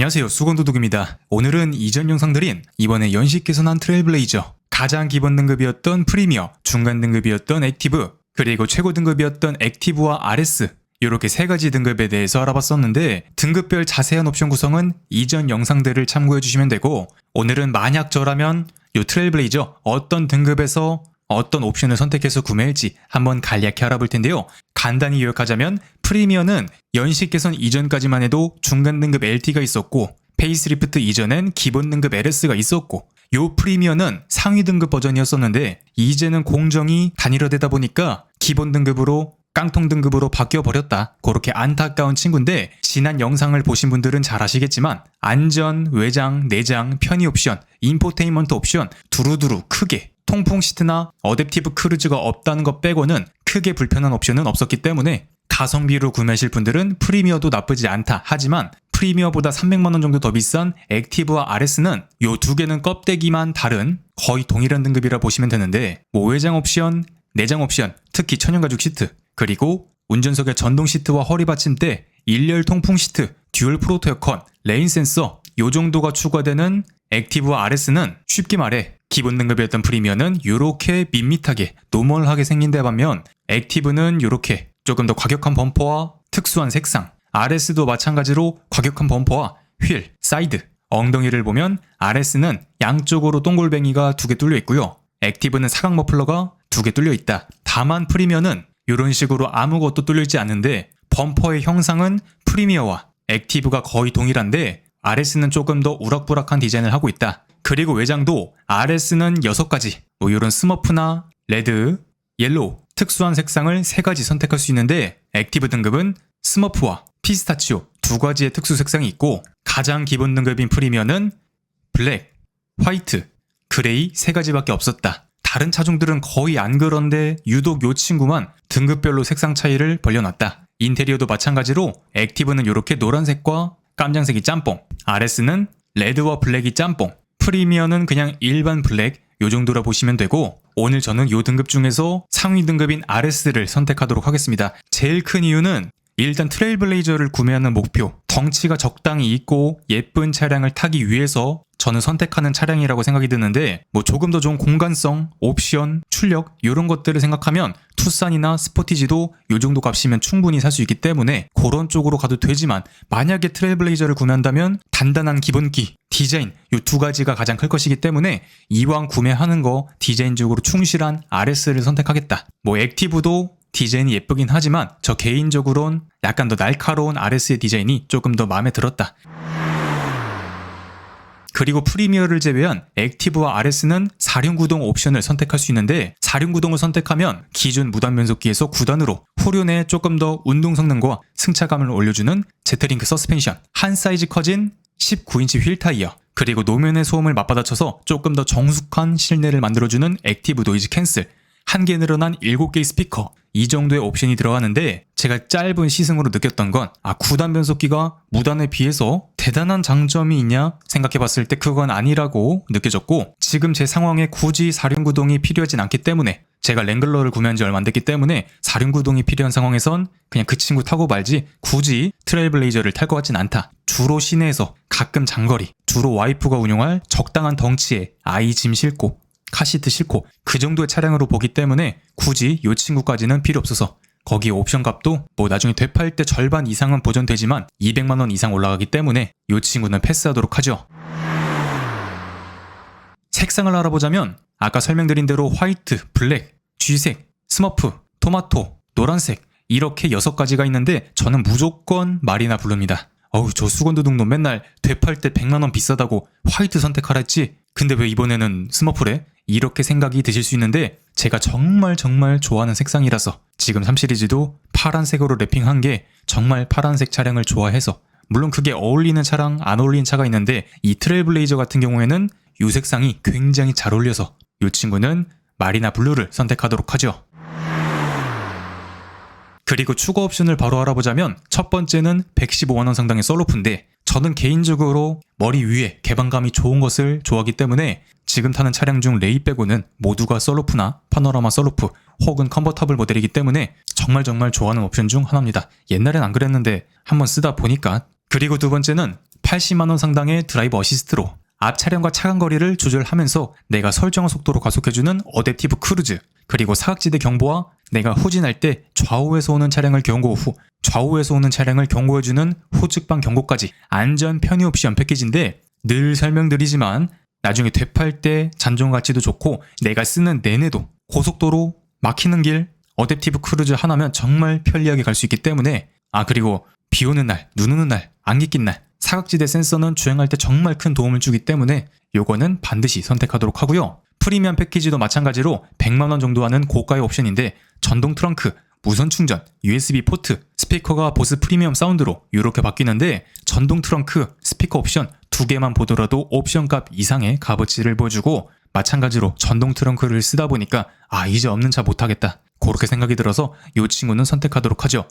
안녕하세요. 수건도둑입니다. 오늘은 이전 영상들인 이번에 연식 개선한 트레일블레이저 가장 기본 등급이었던 프리미어 중간 등급이었던 액티브 그리고 최고 등급이었던 액티브와 RS 이렇게 세 가지 등급에 대해서 알아봤었는데 등급별 자세한 옵션 구성은 이전 영상들을 참고해 주시면 되고 오늘은 만약 저라면 이 트레일블레이저 어떤 등급에서 어떤 옵션을 선택해서 구매할지 한번 간략히 알아볼 텐데요. 간단히 요약하자면 프리미어는 연식 개선 이전까지만 해도 중간 등급 LT가 있었고 페이스리프트 이전엔 기본 등급 LS가 있었고 요 프리미어는 상위 등급 버전이었었는데 이제는 공정이 단일화되다 보니까 기본 등급으로 깡통 등급으로 바뀌어 버렸다. 그렇게 안타까운 친구인데 지난 영상을 보신 분들은 잘 아시겠지만 안전, 외장, 내장, 편의 옵션, 인포테인먼트 옵션 두루두루 크게 통풍 시트나 어댑티브 크루즈가 없다는 것 빼고는 크게 불편한 옵션은 없었기 때문에 가성비로 구매하실 분들은 프리미어도 나쁘지 않다. 하지만 프리미어보다 300만원 정도 더 비싼 액티브와 RS는 요 두 개는 껍데기만 다른 거의 동일한 등급이라 보시면 되는데 뭐 외장 옵션, 내장 옵션, 특히 천연가죽 시트, 그리고 운전석의 전동 시트와 허리 받침대, 일렬 통풍 시트, 듀얼 프로토 에어컨, 레인 센서 요 정도가 추가되는 액티브와 RS는 쉽게 말해 기본 등급이었던 프리미어는 요렇게 밋밋하게 노멀하게 생긴 데 반면 액티브는 요렇게 조금 더 과격한 범퍼와 특수한 색상 RS도 마찬가지로 과격한 범퍼와 휠, 사이드, 엉덩이를 보면 RS는 양쪽으로 동골뱅이가 두 개 뚫려 있고요. 액티브는 사각 머플러가 두 개 뚫려 있다. 다만 프리미어는 이런 식으로 아무것도 뚫려 있지 않는데 범퍼의 형상은 프리미어와 액티브가 거의 동일한데 RS는 조금 더 우락부락한 디자인을 하고 있다. 그리고 외장도 RS는 6가지, 뭐 이런 스머프나 레드, 옐로우, 특수한 색상을 3가지 선택할 수 있는데 액티브 등급은 스머프와 피스타치오 두 가지의 특수 색상이 있고 가장 기본 등급인 프리미어는 블랙, 화이트, 그레이 세 가지밖에 없었다. 다른 차종들은 거의 안 그런데 유독 요 친구만 등급별로 색상 차이를 벌려놨다. 인테리어도 마찬가지로 액티브는 이렇게 노란색과 깜장색이 짬뽕, RS는 레드와 블랙이 짬뽕, 프리미어는 그냥 일반 블랙 요 정도라 보시면 되고 오늘 저는 요 등급 중에서 상위 등급인 RS를 선택하도록 하겠습니다. 제일 큰 이유는 일단 트레일블레이저를 구매하는 목표, 덩치가 적당히 있고 예쁜 차량을 타기 위해서 저는 선택하는 차량이라고 생각이 드는데 뭐 조금 더 좋은 공간성, 옵션, 출력 이런 것들을 생각하면 투싼이나 스포티지도 요 정도 값이면 충분히 살 수 있기 때문에 그런 쪽으로 가도 되지만 만약에 트레일블레이저를 구매한다면 단단한 기본기, 디자인 요두 가지가 가장 클 것이기 때문에 이왕 구매하는 거 디자인적으로 충실한 RS를 선택하겠다. 뭐 액티브도 디자인이 예쁘긴 하지만 저 개인적으론 약간 더 날카로운 RS의 디자인이 조금 더 마음에 들었다. 그리고 프리미어를 제외한 액티브와 RS는 4륜 구동 옵션을 선택할 수 있는데 4륜 구동을 선택하면 기존 무단 변속기에서 9단으로 후륜에 조금 더 운동 성능과 승차감을 올려주는 제트링크 서스펜션. 한 사이즈 커진 19인치 휠 타이어. 그리고 노면의 소음을 맞받아쳐서 조금 더 정숙한 실내를 만들어주는 액티브 노이즈 캔슬 한 개 늘어난 7개의 스피커 이 정도의 옵션이 들어가는데 제가 짧은 시승으로 느꼈던 건 아, 9단 변속기가 무단에 비해서 대단한 장점이 있냐 생각해 봤을 때 그건 아니라고 느껴졌고 지금 제 상황에 굳이 4륜구동이 필요하진 않기 때문에 제가 랭글러를 구매한 지 얼마 안 됐기 때문에 4륜구동이 필요한 상황에선 그냥 그 친구 타고 말지 굳이 트레일블레이저를 탈 것 같진 않다. 주로 시내에서 가끔 장거리, 주로 와이프가 운용할 적당한 덩치에 아이 짐 싣고 카시트 싣고 그 정도의 차량으로 보기 때문에 굳이 이 친구까지는 필요 없어서 거기 옵션 값도 뭐 나중에 되팔 때 절반 이상은 보존되지만 200만 원 이상 올라가기 때문에 이 친구는 패스하도록 하죠. 색상을 알아보자면 아까 설명드린 대로 화이트, 블랙, 쥐색, 스머프, 토마토, 노란색 이렇게 6가지가 있는데 저는 무조건 마리나 블루입니다. 어우 저 수건도둑놈 맨날 되팔 때 100만원 비싸다고 화이트 선택하라 했지 근데 왜 이번에는 스머프래? 이렇게 생각이 드실 수 있는데 제가 정말 정말 좋아하는 색상이라서 지금 3시리즈도 파란색으로 랩핑한 게 정말 파란색 차량을 좋아해서 물론 그게 어울리는 차랑 안 어울리는 차가 있는데 이 트레일블레이저 같은 경우에는 이 색상이 굉장히 잘 어울려서 이 친구는 마리나 블루를 선택하도록 하죠. 그리고 추가 옵션을 바로 알아보자면 첫 번째는 115만원 상당의 썰로프인데 저는 개인적으로 머리 위에 개방감이 좋은 것을 좋아하기 때문에 지금 타는 차량 중 레이 빼고는 모두가 썰루프나 파노라마 썰루프 혹은 컨버터블 모델이기 때문에 정말 정말 좋아하는 옵션 중 하나입니다. 옛날엔 안 그랬는데 한번 쓰다 보니까 그리고 두 번째는 80만원 상당의 드라이브 어시스트로 앞 차량과 차간 거리를 조절하면서 내가 설정한 속도로 가속해주는 어댑티브 크루즈 그리고 사각지대 경보와 내가 후진할 때 좌우에서 오는 차량을 경고 후 좌우에서 오는 차량을 경고해주는 후측방 경고까지 안전 편의 옵션 패키지인데 늘 설명드리지만 나중에 되팔 때 잔존 가치도 좋고 내가 쓰는 내내도 고속도로 막히는 길 어댑티브 크루즈 하나면 정말 편리하게 갈 수 있기 때문에 아 그리고 비 오는 날, 눈 오는 날, 안개 낀 날 사각지대 센서는 주행할 때 정말 큰 도움을 주기 때문에 요거는 반드시 선택하도록 하고요. 프리미엄 패키지도 마찬가지로 100만 원 정도 하는 고가의 옵션인데 전동 트렁크, 무선 충전, USB 포트, 스피커가 보스 프리미엄 사운드로 이렇게 바뀌는데 전동 트렁크, 스피커 옵션 두 개만 보더라도 옵션 값 이상의 값어치를 보여주고 마찬가지로 전동 트렁크를 쓰다 보니까 아 이제 없는 차 못하겠다 그렇게 생각이 들어서 이 친구는 선택하도록 하죠.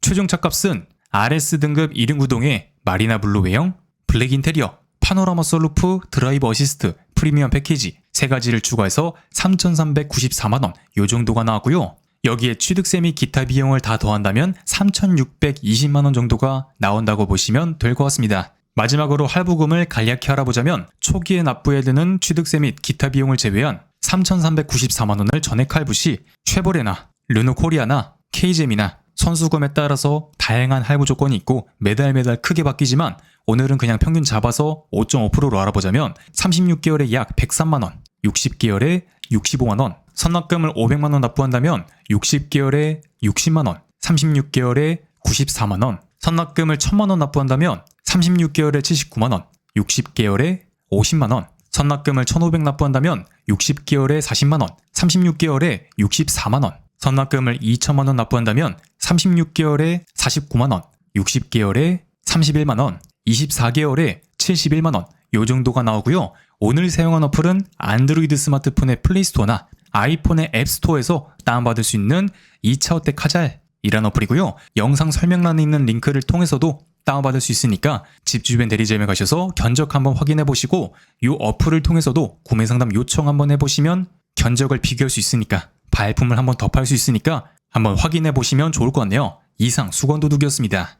최종 차값은 RS 등급 1륜 구동의 마리나 블루 외형, 블랙 인테리어, 파노라마 솔루프, 드라이브 어시스트, 프리미엄 패키지 세 가지를 추가해서 3,394만 원, 요 정도가 나왔고요. 여기에 취득세 및 기타 비용을 다 더한다면 3,620만 원 정도가 나온다고 보시면 될 것 같습니다. 마지막으로 할부금을 간략히 알아보자면 초기에 납부해야 되는 취득세 및 기타 비용을 제외한 3,394만 원을 전액 할부 시 쉐보레나 르노 코리아나 케이젬이나 선수금에 따라서 다양한 할부 조건이 있고 매달 매달 크게 바뀌지만 오늘은 그냥 평균 잡아서 5.5%로 알아보자면 36개월에 약 103만 원, 60개월에 65만 원, 선납금을 500만 원 납부한다면 60개월에 60만 원, 36개월에 94만 원, 선납금을 1000만 원 납부한다면 36개월에 79만 원, 60개월에 50만 원, 선납금을 1500 납부한다면 60개월에 40만 원, 36개월에 64만 원, 선납금을 2천만 원 납부한다면 36개월에 49만 원, 60개월에 31만 원, 24개월에 71만 원, 요 정도가 나오고요. 오늘 사용한 어플은 안드로이드 스마트폰의 플레이스토어나 아이폰의 앱스토어에서 다운받을 수 있는 2차 어택 카잘이라는 어플이고요. 영상 설명란에 있는 링크를 통해서도 다운받을 수 있으니까 집 주변 대리점에 가셔서 견적 한번 확인해 보시고 이 어플을 통해서도 구매 상담 요청 한번 해보시면 견적을 비교할 수 있으니까 발품을 한번 더 팔 수 있으니까 한번 확인해 보시면 좋을 것 같네요. 이상 수건도둑이었습니다.